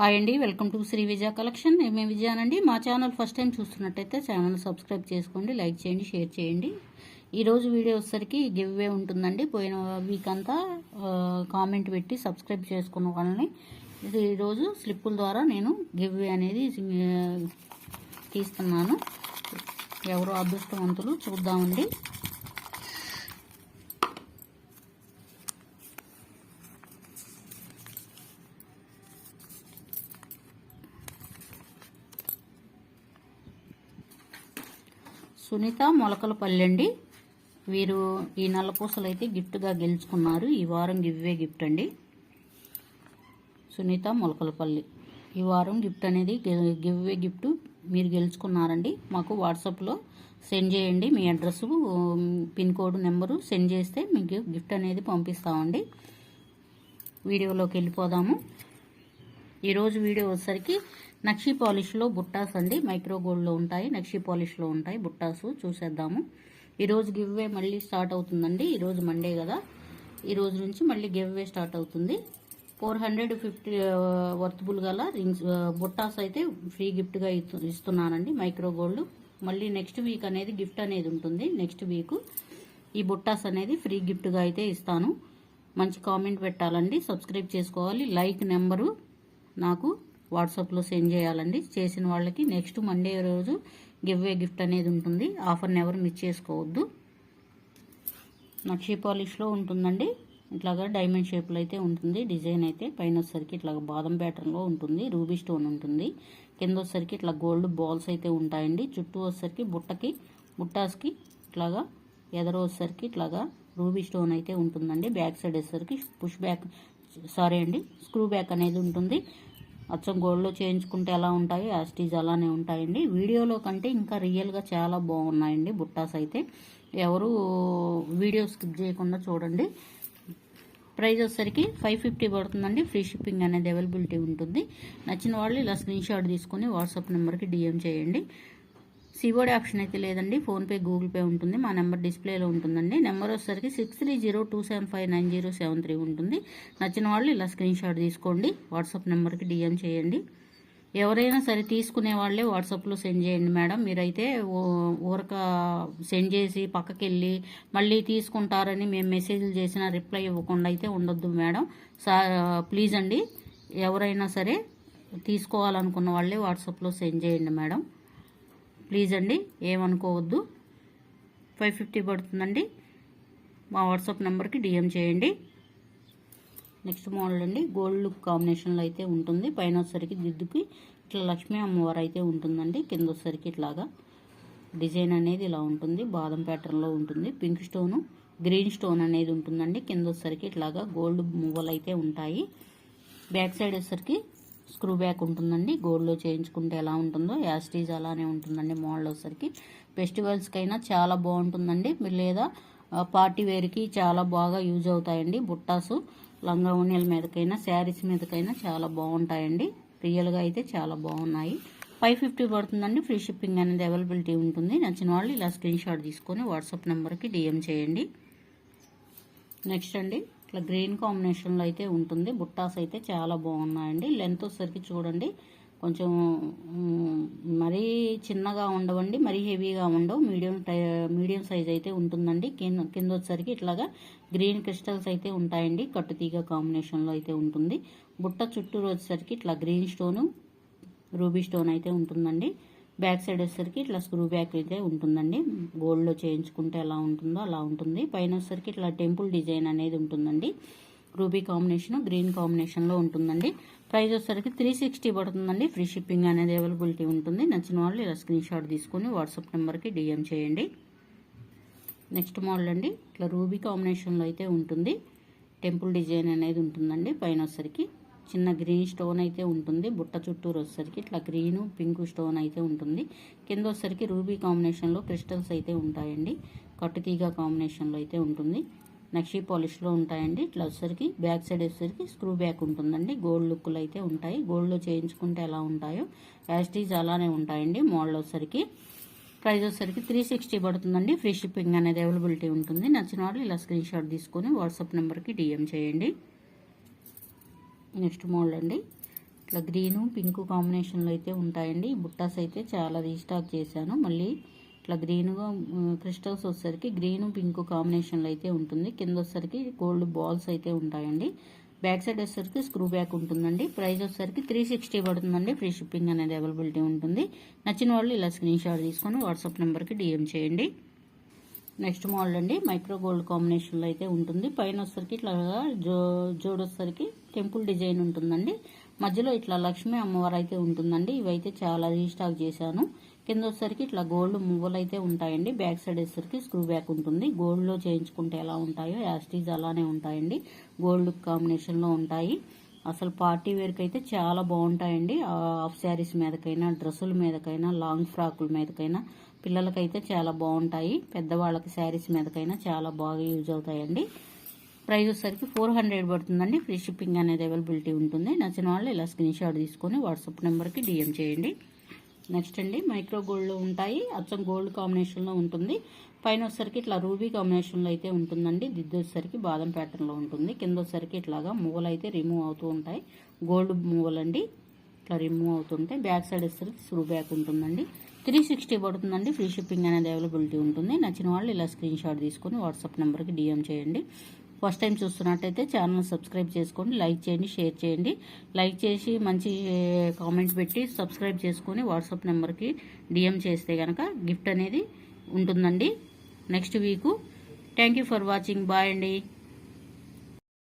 Hi అండి welcome to Shri Vijaya collection. మేము విజయానండి మా ఛానల్ ఫస్ట్ టైం చూస్తున్నట్టయితే ఛానల్ సబ్స్క్రైబ్ చేసుకోండి లైక్ చేయండి షేర్ చేయండి. ఈరోజు వీడియో వచ్చేసరికి గివ్వే ఉంటుందండి. పోయిన వీక్ అంతా కామెంట్ పెట్టి సబ్స్క్రైబ్ చేసుకున్న వాళ్ళని. ఇది ఈరోజు స్లిప్పుల ద్వారా నేను గివ్వే అనేది తీస్తున్నాను. ఎవరో అదృష్టవంతులు చూద్దామండి. సునీత మొలకలపల్లి అండి వీరు ఈ నల్లపూసలు అయితే గిఫ్ట్గా గెలుచుకున్నారు. ఈ వారం గివ్వే గిఫ్ట్ అండి. సునీత మొలకలపల్లి. ఈ వారం గిఫ్ట్ అనేది గివ్వే గిఫ్ట్ మీరు గెలుచుకున్నారండి. మాకు వాట్సాప్లో సెండ్ చేయండి. మీ address pin code number send చేస్తే మీకు గిఫ్ట్ అనేది పంపిస్తామండి. వీడియోలోకి వెళ్ళిపోదాము. ఈరోజు వీడియో వచ్చేసరికి నక్షి పాలిష్లో బుట్టాస్ అండి మైక్రో గోల్డ్లో ఉంటాయి నక్షి పాలిష్లో ఉంటాయి బుట్టాసు చూసేద్దాము. ఈరోజు గివ్వే మళ్ళీ స్టార్ట్ అవుతుందండి ఈరోజు మండే కదా. ఈ రోజు నుంచి మళ్ళీ గివ్వే స్టార్ట్ అవుతుంది. ఫోర్ హండ్రెడ్ ఫిఫ్టీ వర్త్బుల్ గల రింగ్స్ బుట్టాస్ అయితే ఫ్రీ గిఫ్ట్గా ఇస్తు- ఇస్తున్నానండి మైక్రో గోల్డ్. మళ్ళీ నెక్స్ట్ వీక్ అనేది గిఫ్ట్ అనేది ఉంటుంది నెక్స్ట్ వీక్. ఈ బుట్టాస్ అనేది ఫ్రీ గిఫ్ట్గా అయితే ఇస్తాను. మంచి కామెంట్ పెట్టాలండి సబ్స్క్రైబ్ చేసుకోవాలి లైక్ నెంబరు నాకు. వాట్సాప్లో సెండ్ చేయాలండి. చేసిన వాళ్ళకి నెక్స్ట్ మండే రోజు గివ్ ఏ గిఫ్ట్ అనేది ఉంటుంది. ఆఫర్ని ఎవరు మిస్ చేసుకోవద్దు. నక్షి పాలిష్లో ఉంటుందండి. ఇట్లాగా డైమండ్ షేప్లో అయితే ఉంటుంది. డిజైన్ అయితే పైన వచ్చేసరికి ఇట్లా బాదం ప్యాటర్న్లో ఉంటుంది. రూబీ స్టోన్ ఉంటుంది. కింద వచ్చేసరికి ఇట్లా గోల్డ్ బాల్స్ అయితే ఉంటాయండి. చుట్టూ వచ్చేసరికి బుట్టకి బుట్టాస్కి ఇట్లాగా ఎదర వచ్చేసరికి ఇట్లాగా రూబీ స్టోన్ అయితే ఉంటుందండి. బ్యాక్ సైడ్ వచ్చేసరికి పుష్ బ్యాక్ సారీ అండి స్క్రూ బ్యాక్ అనేది ఉంటుంది. అచ్చం గోల్డ్లో చేయించుకుంటే ఎలా ఉంటాయో? యాస్టీజ్ అలానే ఉంటాయండి. వీడియోలో కంటే ఇంకా రియల్గా చాలా బాగున్నాయండి బుట్టాస్ అయితే. ఎవరు వీడియో స్కిప్ చేయకుండా చూడండి. ప్రైస్ వచ్చేసరికి ఫైవ్ ఫిఫ్టీ పడుతుందండి. ఫ్రీ షిప్పింగ్ అనేది అవైలబిలిటీ ఉంటుంది. నచ్చిన వాళ్ళు ఇలా స్క్రీన్ షాట్ తీసుకొని వాట్సాప్ నెంబర్కి డిఎం చేయండి. సివోడి ఆప్షన్ అయితే లేదండి. ఫోన్పే గూగుల్ పే ఉంటుంది. మా నెంబర్ డిస్ప్లేలో ఉంటుందండి. నెంబర్ వచ్చేసరికి six three zero two seven five nine zero seven three ఉంటుంది. నచ్చిన వాళ్ళు ఇలా స్క్రీన్ షాట్ తీసుకోండి. వాట్సాప్ నెంబర్కి డిఎం చేయండి. ఎవరైనా సరే తీసుకునే వాళ్ళే వాట్సాప్లో సెండ్ చేయండి మేడం. మీరైతే ఊరక సెండ్ చేసి పక్కకి వెళ్ళి మళ్ళీ తీసుకుంటారని మేము మెసేజ్లు చేసినా రిప్లై ఇవ్వకుండా అయితే ఉండొద్దు మేడం. సార్ ప్లీజ్ అండి. ఎవరైనా సరే తీసుకోవాలనుకున్న వాళ్ళే వాట్సాప్లో సెండ్ చేయండి మేడం. ప్లీజ్ అండి ఏమనుకోవద్దు. ఫైవ్ ఫిఫ్టీ పడుతుందండి. మా వాట్సాప్ నెంబర్కి డిఎం చేయండి. నెక్స్ట్ మోడల్ అండి గోల్డ్ లుక్ కాంబినేషన్లో అయితే ఉంటుంది. పైన వచ్చేసరికి దిద్దుకి ఇట్లా లక్ష్మీ అమ్మవారు అయితే ఉంటుందండి. కింద వచ్చేసరికి ఇట్లాగా డిజైన్ అనేది ఇలా ఉంటుంది. బాదం ప్యాటర్న్లో ఉంటుంది. పింక్ స్టోను గ్రీన్ స్టోన్ అనేది ఉంటుందండి. కింద వచ్చేసరికి ఇట్లాగా గోల్డ్ మువ్వలు అయితే ఉంటాయి. బ్యాక్ సైడ్ వచ్చేసరికి స్క్రూ బ్యాక్ ఉంటుందండి. గోల్డ్లో చేయించుకుంటే ఎలా ఉంటుందో యాస్టీజ్ అలానే ఉంటుందండి మోడల్ వచ్చేసరికి. ఫెస్టివల్స్కైనా చాలా బాగుంటుందండి. లేదా పార్టీ వేర్కి చాలా బాగా యూజ్ అవుతాయండి. బుట్టాసు లంగా ఉన్నీల మీదకైనా శారీస్ మీదకైనా చాలా బాగుంటాయండి. రియల్గా అయితే చాలా బాగున్నాయి. ఫైవ్ ఫిఫ్టీ పడుతుందండి. ఫ్రీ షిప్పింగ్ అనేది అవైలబిలిటీ ఉంటుంది. నచ్చిన వాళ్ళు ఇలా స్క్రీన్ షాట్ తీసుకొని వాట్సాప్ నెంబర్కి డిఎం చేయండి. నెక్స్ట్ అండి. ఇట్లా గ్రీన్ కాంబినేషన్లో అయితే ఉంటుంది. బుట్టాస్ అయితే చాలా బాగున్నాయండి. లెంత్ వచ్చేసరికి చూడండి కొంచెం మరీ చిన్నగా ఉండవండి మరీ హెవీగా ఉండవు. మీడియం టై మీడియం సైజ్ అయితే ఉంటుందండి. కింద కింద వచ్చేసరికి ఇట్లాగా గ్రీన్ క్రిస్టల్స్ అయితే ఉంటాయండి. కట్టుతీగ కాంబినేషన్లో అయితే ఉంటుంది. బుట్ట చుట్టూరు వచ్చేసరికి ఇట్లా గ్రీన్ స్టోను రూబీ స్టోన్ అయితే ఉంటుందండి. బ్యాక్ సైడ్ వచ్చేసరికి ఇట్లా స్క్రూ బ్యాక్ అయితే ఉంటుందండి. గోల్డ్లో చేయించుకుంటే ఎలా ఉంటుందో అలా ఉంటుంది. పైన వచ్చేసరికి ఇట్లా టెంపుల్ డిజైన్ అనేది ఉంటుందండి. రూబీ కాంబినేషన్ గ్రీన్ కాంబినేషన్లో ఉంటుందండి. ప్రైస్ వచ్చేసరికి త్రీ సిక్స్టీ పడుతుందండి. ఫ్రీ షిప్పింగ్ అనేది అవైలబిలిటీ ఉంటుంది. నచ్చిన వాళ్ళు ఇలా స్క్రీన్ షాట్ తీసుకొని వాట్సాప్ నెంబర్కి డిఎం చేయండి. నెక్స్ట్ మోడల్ అండి. ఇట్లా రూబీ కాంబినేషన్లో అయితే ఉంటుంది. టెంపుల్ డిజైన్ అనేది ఉంటుందండి. పైన వచ్చేసరికి చిన్న గ్రీన్ స్టోన్ అయితే ఉంటుంది. బుట్ట చుట్టూరు వచ్చేసరికి ఇట్లా గ్రీన్ పింక్ స్టోన్ అయితే ఉంటుంది. కింద వచ్చేసరికి రూబీ కాంబినేషన్లో క్రిస్టల్స్ అయితే ఉంటాయండి. కట్టుతీగ కాంబినేషన్లో అయితే ఉంటుంది. నక్షీ పాలిష్లో ఉంటాయండి. ఇట్లా వచ్చేసరికి బ్యాక్ సైడ్ వచ్చేసరికి స్క్రూ బ్యాక్ ఉంటుందండి. గోల్డ్ లుక్లు అయితే ఉంటాయి. గోల్డ్లో చేయించుకుంటే ఎలా ఉంటాయో యాస్టీజ్ అలానే ఉంటాయండి. మోడల్ వచ్చేసరికి ప్రైస్ వచ్చేసరికి త్రీ సిక్స్టీ పడుతుందండి. ఫ్రీ షిప్పింగ్ అనేది అవైలబిలిటీ ఉంటుంది. నచ్చిన వాళ్ళు ఇలా స్క్రీన్ షాట్ తీసుకొని వాట్సాప్ నెంబర్కి డిఎం చేయండి. నెక్స్ట్ మోడల్ అండి. ఇట్లా గ్రీను పింక్ కాంబినేషన్లో అయితే ఉంటాయండి. బుట్టాస్ అయితే చాలా రీస్టాక్ చేశాను. మళ్ళీ ఇట్లా గ్రీన్గా క్రిస్టల్స్ వచ్చేసరికి గ్రీను పింక్ కాంబినేషన్లో అయితే ఉంటుంది. కింద వచ్చేసరికి గోల్డ్ బాల్స్ అయితే ఉంటాయండి. బ్యాక్ సైడ్ వచ్చేసరికి స్క్రూ బ్యాక్ ఉంటుందండి. ప్రైస్ వచ్చేసరికి త్రీ సిక్స్టీ పడుతుందండి. ఫ్రీ షిప్పింగ్ అనేది అవైలబిలిటీ ఉంటుంది. నచ్చిన వాళ్ళు ఇలా స్క్రీన్ షాట్ తీసుకొని వాట్సాప్ నెంబర్కి డిఎం చేయండి. నెక్స్ట్ మోడల్ అండి మైక్రో గోల్డ్ కాంబినేషన్లో అయితే ఉంటుంది. పైన వచ్చరికి ఇట్లా జో జోడొచ్చేసరికి టెంపుల్ డిజైన్ ఉంటుందండి. మధ్యలో ఇట్లా లక్ష్మీ అమ్మవారు అయితే ఉంటుందండి. ఇవైతే చాలా రీస్టాక్ చేశాను. కింద వచ్చరికి ఇట్లా గోల్డ్ మువ్వలు అయితే ఉంటాయండి. బ్యాక్ సైడ్ వచ్చరికి స్క్రూ బ్యాక్ ఉంటుంది. గోల్డ్లో చేయించుకుంటే ఎలా ఉంటాయో యాస్టీజ్ అలానే ఉంటాయండి. గోల్డ్ కాంబినేషన్లో ఉంటాయి. అసలు పార్టీ వేర్కి అయితే చాలా బాగుంటాయండి. హాఫ్ శారీస్ మీదకైనా డ్రెస్సుల మీదకైనా లాంగ్ ఫ్రాకుల మీదకైనా పిల్లలకైతే చాలా బాగుంటాయి. పెద్దవాళ్ళకి శారీస్ మీదకైనా చాలా బాగా యూజ్ అవుతాయండి. ప్రైస్ వచ్చేసరికి ఫోర్ హండ్రెడ్ పడుతుందండి. ఫ్రీ షిప్పింగ్ అనేది అవైలబిలిటీ ఉంటుంది. నచ్చిన వాళ్ళు ఇలా స్క్రీన్ షాట్ తీసుకొని వాట్సాప్ నెంబర్కి డిఎం చేయండి. నెక్స్ట్ అండి మైక్రో గోల్డ్లో ఉంటాయి. అచ్చం గోల్డ్ కాంబినేషన్లో ఉంటుంది. పైన వచ్చేసరికి ఇట్లా రూబీ కాంబినేషన్లో అయితే ఉంటుందండి. దిద్దు వచ్చేసరికి బాదం ప్యాటర్న్లో ఉంటుంది. కింద వచ్చేసరికి ఇట్లాగా మూవలు అయితే రిమూవ్ అవుతూ ఉంటాయి. గోల్డ్ మూవలు అండి ఇట్లా రిమూవ్ అవుతుంటే బ్యాక్ సైడ్ వచ్చేసరికి స్క్రూ బ్యాక్ ఉంటుందండి. త్రీ సిక్స్టీ పడుతుందండి ఫ్రీ షిప్పింగ్ అనేది అవైలబిలిటీ ఉంటుంది. నచ్చిన వాళ్ళు ఇలా స్క్రీన్ షాట్ తీసుకొని వాట్సాప్ నెంబర్కి డిఎం చేయండి. ఫస్ట్ టైం చూస్తున్నట్టయితే ఛానల్ సబ్స్క్రైబ్ చేసుకోండి లైక్ చేయండి షేర్ చేయండి. లైక్ చేసి మంచి కామెంట్ పెట్టి సబ్స్క్రైబ్ చేసుకొని వాట్సాప్ నెంబర్కి డిఎం చేస్తే కనుక గిఫ్ట్ అనేది ఉంటుందండి. Next week thank you for watching bye అండి.